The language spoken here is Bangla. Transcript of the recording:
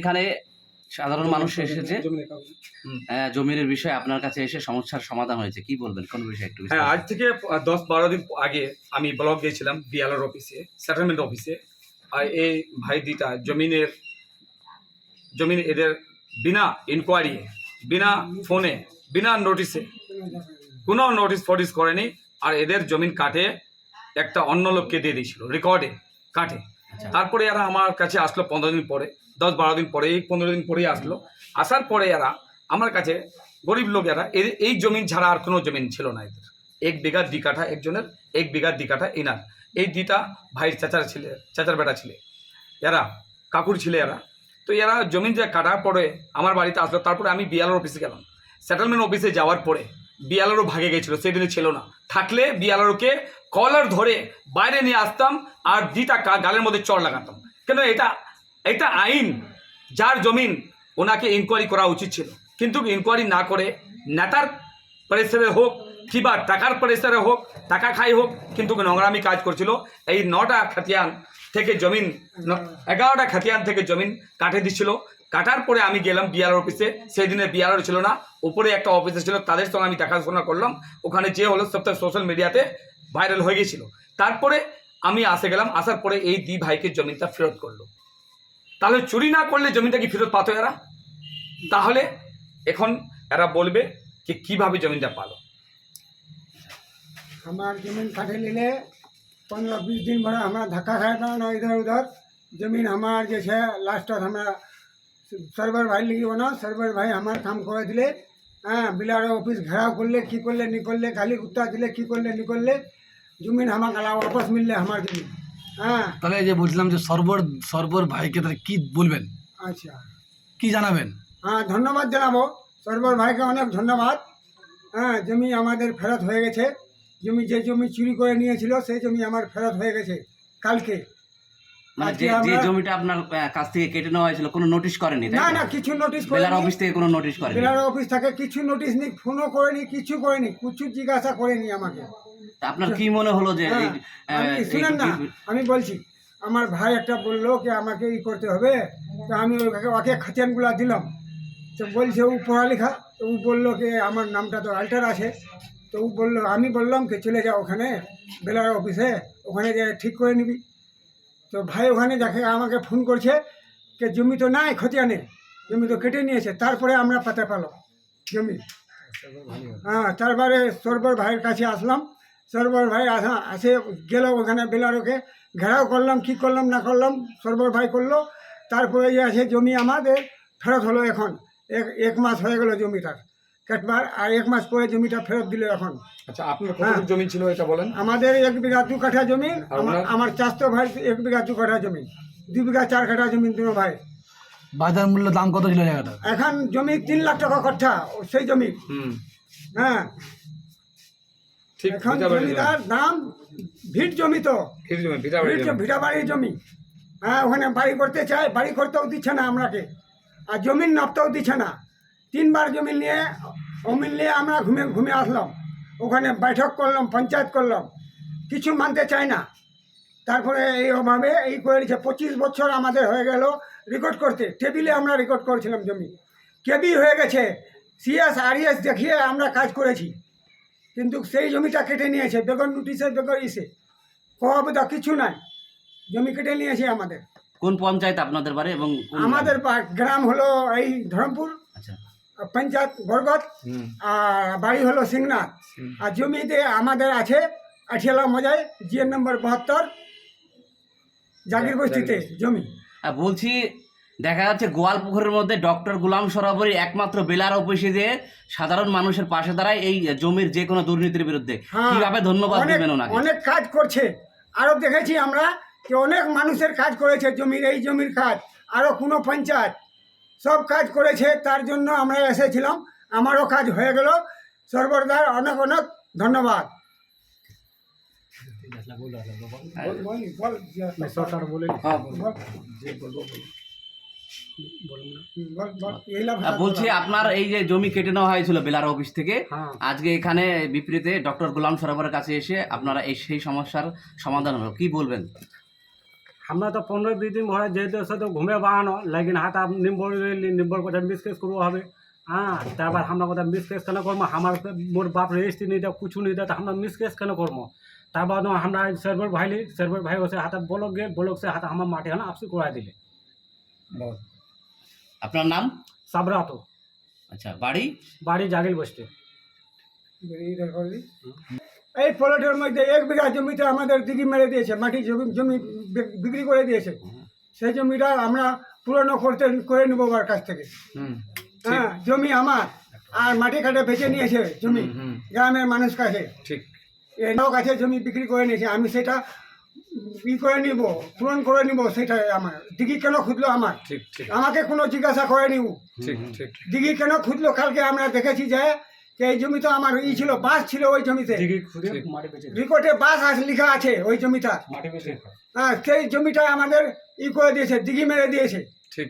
এখানে সাধারণ মানুষ এসেছে। জমির বিষয়ে আপনার কাছে এসে সমস্যার সমাধান হয়েছে। কি বলবেন? কোন বিষয়ে একটু হ্যাঁ আজ থেকে দশ বারো দিন আগে আমি ব্লক গিয়েছিলাম বিএলআর অফিসে সেটেলমেন্ট অফিসে আর এই ভাই দিটা জমিনের জমিন এদের বিনা ইনকোয়ারি বিনা ফোনে বিনা নোটিসে কোনো নোটিস ফটিস করেনি। আর এদের জমিন কাটে একটা অন্য লোককে দিয়ে দিয়েছিল রেকর্ডে কাটে। তারপরে এরা আমার কাছে আসলো পনেরো দিন পরে, দশ বারো দিন পরে, এই পনেরো দিন পরেই আসলো। আসার পরে এরা আমার কাছে গরিব লোক এরা এই জমিন ছাড়া আর কোনো জমিন ছিল না এদের। এক বিঘা দি কাঠা একজনের, এক বিঘা দি কাঠা এনার। এই দিটা ভাইয়ের চাচার ছিলে, চাচার বেটা ছিলে। এরা, কাকুর ছিলে এরা। তো এরা জমিন যে কাটার পরে আমার বাড়িতে আসলো, তারপরে আমি বিয়ালার অফিসে গেলাম। সেটেলমেন্ট অফিসে যাওয়ার পরে বিয়ালারও ভাগে গেছিল সেদিনে ছিল না। থাকলে বিয়ালারোকে কলার ধরে বাইরে নিয়ে আসতাম আর দিটা গালের মধ্যে চড় লাগাতাম। কেন এটা এটা আইন, যার জমিন ওনাকে ইনকোয়ারি করা উচিত ছিল। কিন্তু ইনকোয়ারি না করে নেতার প্রেসারে হোক কিংবা টাকার প্রেসারে হোক, টাকা খাই হোক, কিন্তু নোংরামি কাজ করছিল। এই নটা খাতিয়ান থেকে জমিন এগারোটা খাতিয়ান থেকে জমিন কাটে দিচ্ছিল কাটার পরে আমি গেলাম বিআর অফিসে সেই দিনে বিআর ছিল না। উপরে একটা অফিসে ছিল, তাদের সঙ্গে আমি দেখাশোনা করলাম। ওখানে যে হলো সব সোশ্যাল মিডিয়াতে ভাইরাল হয়ে গেছিল তারপরে আমি আসে গেলাম। আসার পরে এই দি ভাইকে জমিনটা ফেরত করল। তাহলে চুরি না করলে জমিটা কি ফেরত পাতো এরা? তাহলে এখন এরা বলবে যে কীভাবে জমিটা পালো। हमार जमीन काटे लेले पंद्रह बीस दिन भर हमरा धक्का खाए ना इधर उधर जमीन हमार जे छै लास्टर हमरा सर्वर भाई लगी बना सर्वर भाई हमार काम করে দিলে হ্যাঁ বিলারে অফিস ঘেরাও করলে কি করলে নি করলে গালি কুত্তা দিলে কি করলে নি করলে জমিন আমার গালা वापस মিললে আমার জমিন হ্যাঁ তাহলে এই যে বলছিলাম যে সর্বর সর্বর ভাইকে তাহলে কি বলবেন আচ্ছা কি জানাবেন হ্যাঁ ধন্যবাদ জানাবো সর্বর ভাইকে অনেক ধন্যবাদ হ্যাঁ জমি আমাদের ফেরত হয়ে গেছে জমি যে জমি চুরি করে নিয়েছিল সেই জমি আমার ফেরত হয়ে গেছে কালকে। মানে যে যে জমিটা আপনার কাছ থেকে কেটে নেওয়া হয়েছিল কোনো নোটিশ করেনি না না কিছু নোটিশ বেলার করেনি। অফিস থেকে কোনো নোটিশ করেনি? জেলার অফিস থেকে কিছু নোটিশ নেই ফোনও করেনি কিছু করেনি কিছু জিজ্ঞাসা করেনি আমাকে। আপনার কি মনে হলো যে হ্যাঁ, আমি শুনেন না আমি বলছি আমার ভাই একটা বলল কি আমাকে ই করতে হবে তো আমি ওকে ওকে খাতিয়ানগুলো দিলাম। তো বলছে ও পড়ালেখা তো ও বলল কি আমার নামটা তো আল্টার আছে। তো ও বলল, আমি বললাম কি, চলে যাও ওখানে, বেলার অফিসে, ওখানে গিয়ে ঠিক করে নিবি। তো ভাই ওখানে দেখে আমাকে ফোন করছে যে জমি তো নাই, খতিয়ানে, জমি তো কেটে নিয়েছে, তারপরে আমরা পাতে পেলাম জমি। হ্যাঁ তারপরে সরবর ভাইয়ের কাছে আসলাম, সরবর ভাই আসা, আসে, গেল ওখানে বেলারোকে, ঘেরাও করলাম, কি করলাম, না করলাম, সরবর ভাই করল, তারপরে যে আছে জমি আমাদের, ফেরত হলো এখন, এক এক মাস হয়ে গেল জমিটার। কাটবার আর এক মাস পরে জমিটা ফেরত দিল এখন। আচ্ছা আপনার হ্যাঁ। কত জমি ছিল এটা বলেন? আমাদের এক বিঘা দু কাঠা জমি আমার? আমার চাষতো ভাই এক বিঘা দু কাঠা জমি দু বিঘা চার কাঠা জমি দুনো ভাই। বাজার মূল্য দাম কত ছিল জায়গাটা? এখন জমি তিন লাখ টাকা কঠা সেই জমি। হ্যাঁ। এখন জমিটার দাম ভিট জমি তো। ভিটা বাড়ি ভিট ভিটা বাড়ির জমি। হ্যাঁ ওখানে বাড়ি করতে চায় বাড়ি করতেও দিচ্ছে না আমরাকে। আর জমিন নাপতেও দিচ্ছে না। তিনবার জমি নিয়ে অমিল নিয়ে আমরা ঘুমে ঘুমে আসলাম। ওখানে বৈঠক করলাম পঞ্চায়েত করলাম। কিছু মানতে চায় না। তারপরে এই অভাবে এই করে দিচ্ছে পঁচিশ বছর আমাদের হয়ে গেল রেকর্ড করতে। টেবিলে আমরা রেকর্ড করেছিলাম জমি। কেবি হয়ে গেছে। সিএস আরএস দেখিয়ে আমরা কাজ করেছি। কিন্তু সেই জমিটা কেটে নিয়েছে। বেগর নোটিশে বেগর ইসে। কবাবদা কিছু নাই। জমি কেটে নিয়েছে আমাদের। কোন পঞ্চায়েত আপনাদের বাড়ি এবং আমাদের গ্রাম হলো এই ধরমপুর। পঞ্চায়েত বরগদ হুম। আর বাড়ি হলো সিংনাথ। আর জমিতে আমাদের আছে আঠিয়ালা মজায় জিএন নম্বর বাহাত্তর জাগির বস্তিতে জমি। আর বলছি দেখা যাচ্ছে গোয়াল পুকুরের মধ্যে ডক্টর গুলাম সরাবরি একমাত্র বেলার অফিসে যে সাধারণ মানুষের পাশে দাঁড়ায় এই জমির যে কোনো দুর্নীতির বিরুদ্ধে। হ্যাঁ, কীভাবে ধন্যবাদ অনেক- দেবেন ওনাকে? অনেক কাজ করছে। আরও দেখেছি আমরা যে অনেক মানুষের কাজ করেছে জমির এই জমির কাজ। আরও কোনো পঞ্চায়েত সব কাজ করেছে তার জন্য আমরা এসেছিলাম। আমারও কাজ হয়ে গেল। সর্বদার অনেক অনেক ধন্যবাদ। বলছি আপনার এই যে জমি কেটে নেওয়া হয়েছিল বেলার অফিস থেকে হ্যাঁ। আজকে এখানে বিপরীতে ডক্টর গোলাম সরোবরের কাছে এসে আপনারা এই সেই সমস্যার সমাধান হলো। কি বলবেন? हमें तो पंद्रह बीस दिन भर जे से तो घूमे बहान लेकिन हाथ आप निम्बर निम्बर को मिस केस करो हमें हाँ तरह हमारा लोग मिस केस क्या करम? हमारे मोर बाप रेजिस्ट्री नहीं दे कुछ नहीं दे तो हम मिस केस क्या करम? तरह हमारा सर्वर भाई सर्वर भाई से हाथ ब्लॉक गए ब्लॉक से हाथ हमारे माटी है आपसे करा दिले। अपना नाम? सबरा तो अच्छा बाड़ी? बाड़ी जागिल बस्ती এই প্লটের মধ্যে এক বিঘা জমিতে আমাদের দিঘি মেরে দিয়েছে মাটি জমি জমি বিক্রি করে দিয়েছে। সেই জমিটা আমরা পূরণ করতে করে নেব ওর কাছ থেকে। হ্যাঁ জমি আমার আর মাটি কাটে বেঁচে নিয়েছে জমি গ্রামের মানুষ কাছে। ঠিক। এনাও কাছে জমি বিক্রি করে নিয়েছে আমি সেটা ই করে নিব পূরণ করে নিব সেটা আমার। দিঘি কেন খুঁজলো আমার? আমাকে কোনো জিজ্ঞাসা করে নিব দিঘি কেন খুঁজলো? কালকে আমরা দেখেছি যে যে এই জমি তো আমার ই ছিল বাস ছিল ওই জমিতে। রিকোর্টে বাস আছে লেখা আছে ওই জমিটা। হ্যাঁ সেই জমিটা আমাদের ই করে দিয়েছে দিঘি মেরে দিয়েছে। ঠিক।